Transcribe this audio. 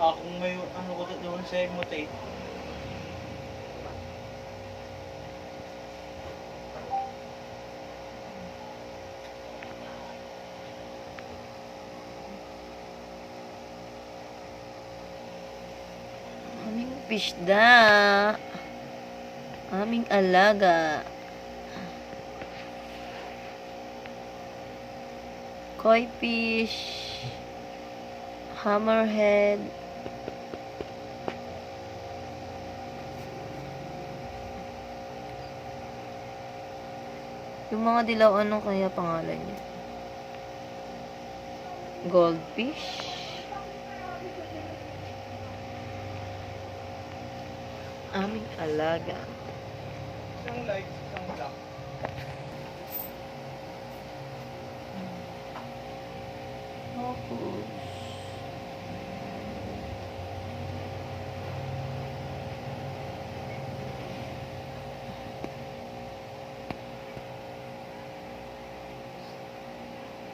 Ah, kung may ano ko doon sa mo tayo. Aming pisda. Aming alaga. Koi fish. Hammerhead. Yung mga dilaw, ano kaya pangalan niya? Goldfish? Aming alaga. Isang light, isang black. Opo.